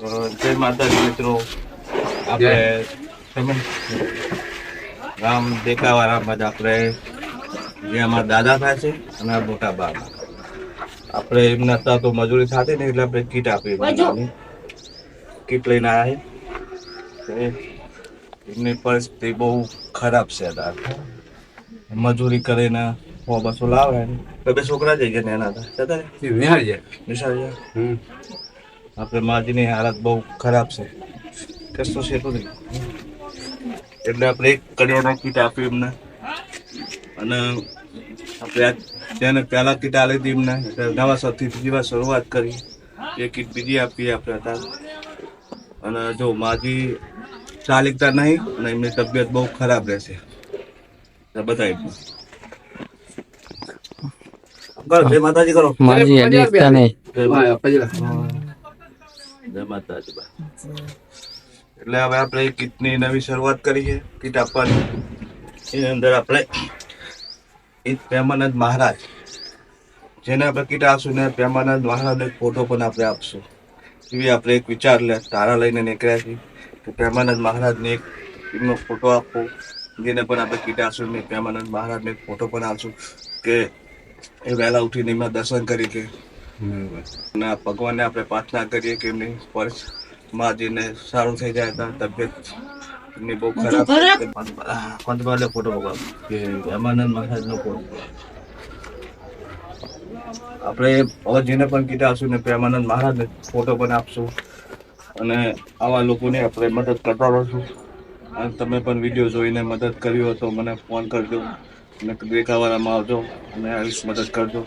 જય માતાજી મિત્રો. આપણે રામ દેખાવાળા બાદ આપણે જે અમારા દાદા થાય છે અને મોટા બા આપણે એમના હતા તો મજૂરી થતી ને એટલે આપણે કીટ આપી કીટ લઈને આવ્યા છે. એમની પરિસ્થિતિ બહુ ખરાબ છે દાદા મજૂરી કરીને હો બસો લાવે ને. તો બે છોકરા જઈ ગયા એના હતા? નિશાળ હમ. આપણે માજીની હાલત બહુ ખરાબ છે. કશું છે તો નહીં. એટલે આપણે એક કરિયાણા કીટ આપી એમને. અને આપણે આ તેને પહેલા કીટ આપી હતી એમને નવા સૌથી બીજી વાર શરૂઆત કરી. એ કીટ બીજી આપી આપણે હતા. અને જો માજી ચાલીકતા નહીં અને એમની તબિયત બહુ ખરાબ રહેશે. બધા બતાવી. કરો જય માતાજી કરો. માજી અડીકતા નહીં. જય. એટલે હવે આપણે કીટની નવી શરૂઆત કરી છે. કીટ આપવાની. એની અંદર આપણે એક પ્રેમાનંદ મહારાજ. જેને આપણે કીટ આપશું ને પ્રેમાનંદ મહારાજનો એક ફોટો પણ આપણે આપશું. એવી આપણે એક વિચાર લે, તારા લઈને નીકળ્યા છીએ. કે પ્રેમાનંદ મહારાજને એક એમનો ફોટો આપવો જેને પણ આપણે કીટ આપશું ને પ્રેમાનંદ મહારાજને એક ફોટો પણ આપશું. કે એ વહેલા ઉઠીને એમના દર્શન કરી કે આ ભગવાનને આપણે પ્રાર્થના કરીએ કે એમની સ્પર્શ માજીને સારું થઈ જાય તો તબિયત એમની બહુ ખરાબ છે. પંચમહાલે ફોટો ભગવાન કે રામાનંદ મહારાજનો ફોટો. આપણે હવે જેને પણ કીધા આપશું ને પ્રેમાનંદ મહારાજને ફોટો પણ આપશું. અને આવા લોકોને આપણે મદદ કરતા રહીશું. અને તમે પણ વીડિયો જોઈને મદદ કર્યો હતો તો મને ફોન કરજો. અને દેખાવાળામાં આવજો અને આવીશ મદદ કરજો.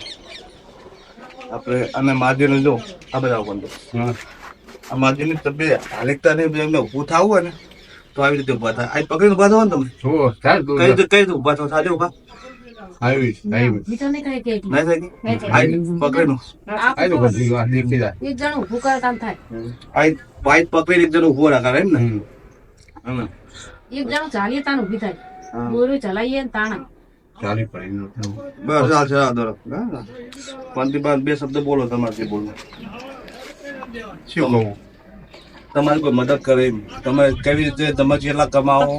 આપણે અને માજીને જો આ બધા બંધો. આ માજીની તબિયત હાલેકતા નહીં એમને ઊભું થવું હોય ને તો આવી રીતે ઊભા થાય. આ પકડીને ઊભા થવા ને તમે. કઈ રીતે કઈ રીતે ઊભા થો? સાથે ઊભા? પકડી એક જણ રાખે એમ ને. એક જણો ચાલીએ તાણ થાય. બોરું ચલાવીએ તાણ. ચાલી પડી નો બસ ચાલ છે આ દોરો પંક્તિ બે શબ્દ બોલો તમારે બોલો શું કહું? તમારી કોઈ મદદ કરે એમ. તમે કેવી રીતે તમે જેટલા કમાવો?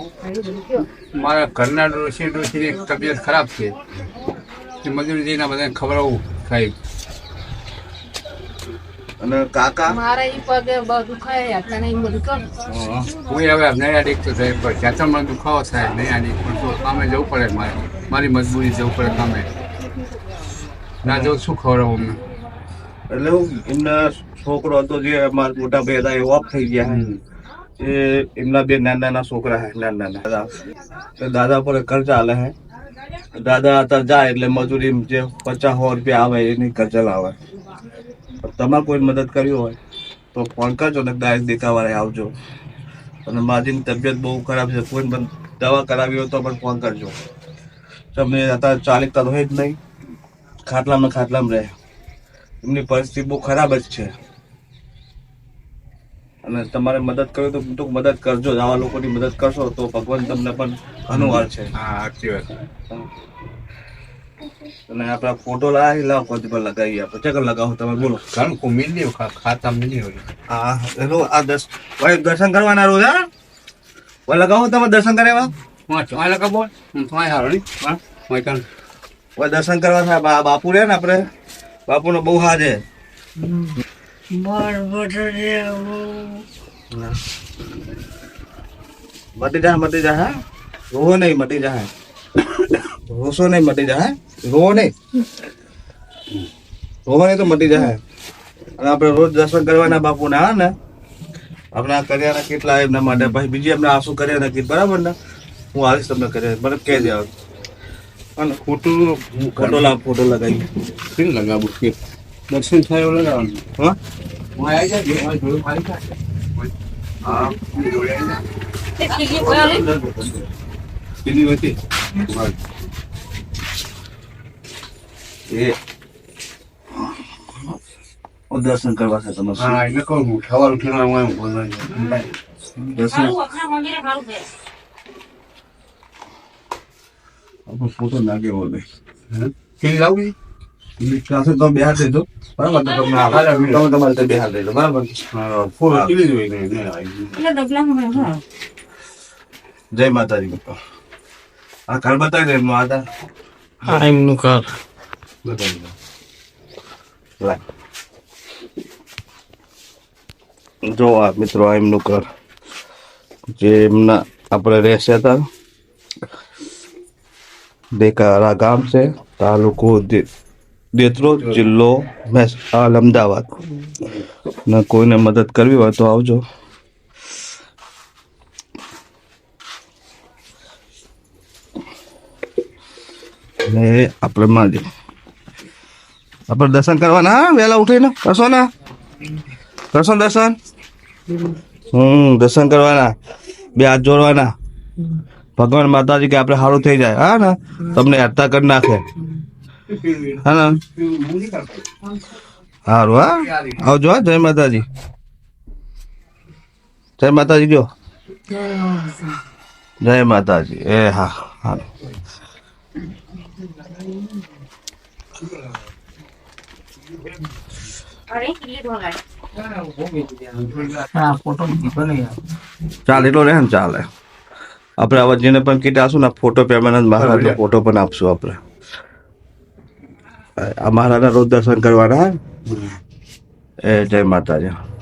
મારા ઘરના ડોશી ડોશીની તબિયત ખરાબ છે. એ મજૂરી જઈને બધાને ખવડાવવું સાહેબ. અને કાકા? મારા ઈ પગે બહુ દુખાય અત્યારે ઈ બધું કર હું. હવે નહીં આડીક તો સાહેબ પણ ખેતરમાં દુખાવો થાય નહીં આડીક પણ તો કામે જવું પડે મારે. મારી મજબૂરી જવું પડે કામે ના જવું શું ખવડાવું અમને. એટલે હું એમના છોકરો હતો જે અમારા મોટા ભાઈ હતા એ ઓફ થઈ ગયા હે. એ એમના બે નાના નાના છોકરા હે નાના નાના દાદા તો દાદા પર ખર્ચ ચાલે હે. દાદા અત્યારે જાય એટલે મજૂરી જે પચાસ સો રૂપિયા આવે એની ખર્ચા લાવે. તમારે કોઈ મદદ કરવી હોય તો ફોન કરજો ને ડાયરેક્ટ દેખાવાળા આવજો. અને માજીની તબિયત બહુ ખરાબ છે કોઈ પણ દવા કરાવી હોય તો પણ ફોન કરજો. તમને અત્યારે ચાલિકતા હોય જ નહીં ખાટલામાં ખાટલામાં રહે. એમની પરિસ્થિતિ બહુ ખરાબ જ છે. અને તમારે મદદ કરવી તો ટૂંક મદદ કરજો આવા લોકોની મદદ કરશો તો ભગવાન તમને પણ અનુવાર છે. હા સાચી વાત. અને આપણા ફોટો લાવી લાવો પર લગાવી આપણે ચકર લગાવો તમે બોલો. ઘણું કો મિલી ખાતા મિલી હોય. હા એનો આ દસ ભાઈ દર્શન કરવાના રોજ હા? ભાઈ લગાવો તમે દર્શન કરેવા. હા ચોય લગા બોલ હું ચોય હારો ની હા હું કાન ભાઈ દર્શન કરવા થાય બા- બાપુ રે ને આપણે. બાપુનો બહુ હાથ છે. મટી જા મટી જા હા? રોહો નહીં મટી જાય રોશો નહીં મટી જાય રોવો નહીં. રોવો નહીં તો મટી જાય. અને આપણે રોજ દર્શન કરવાના બાપુને હા ને? આપણે આ કર્યાના કેટલા એમના માટે પછી બીજી એમને આંસુ કર્યાના નથી બરાબર ને? હું આવીશ તમને કર્યા મને કહી દેવાનું અને ખોટું ખોટો લાવ ફોટો લગાવી. કેમ લગાવું? કે દર્શન થાય એવું લગાવવાનું? હા? હું આવી જાય હું જોડે મારી હા જાય. બીજી હતી. એ દર્શન કરવા છે તમે હા એટલે કહું હું સવાર ઉઠીને હું એમ બોલવાનું દર્શન. કેવી દેજો. બરાબર? તો તમે તમારે ત્યાં બે હાથ દેજો. બરાબર? હા, જોઈ હા. જય માતાજી આ ઘર બતાવી દે માતા. આ એમનું ઘર. બતાવી દો લાય. જો આ મિત્રો આ એમનું ઘર જે એમના આપણે રહેશે હતા દેકારા ગામ છે તાલુકો દે- દેત્રોજ જિલ્લો મહેસાણા અમદાવાદ ને કોઈને મદદ કરવી હોય તો આવજો ને આપણે માંડી આપણે દર્શન કરવાના, હા, વહેલા ઉઠીને. કરશો ને? કરશો દર્શન? હમ, દર્શન કરવાના. બે હાથ જોડવાના. ભગવાન માતાજી કે આપણે સારું થઈ જાય. હા ને? તમને યાત્રા કરી નાખે. હા ને? સારું હા? આવજો, હા, જય માતાજી. જય માતાજી જો. જય માતાજી. એ હા હા અરે ટિકિટ વગાડ આ ફોટો દીધો નહીં ચાલે એટલો રહે ને ચાલે. આપણે આવા જેને પણ કીટ આપશું ને ફોટો પ્રેમાનંદ મહારાજનો ફોટો પણ આપશું આપણે. આ મહારાજના રોજ દર્શન કરવાના એ જય માતાજી.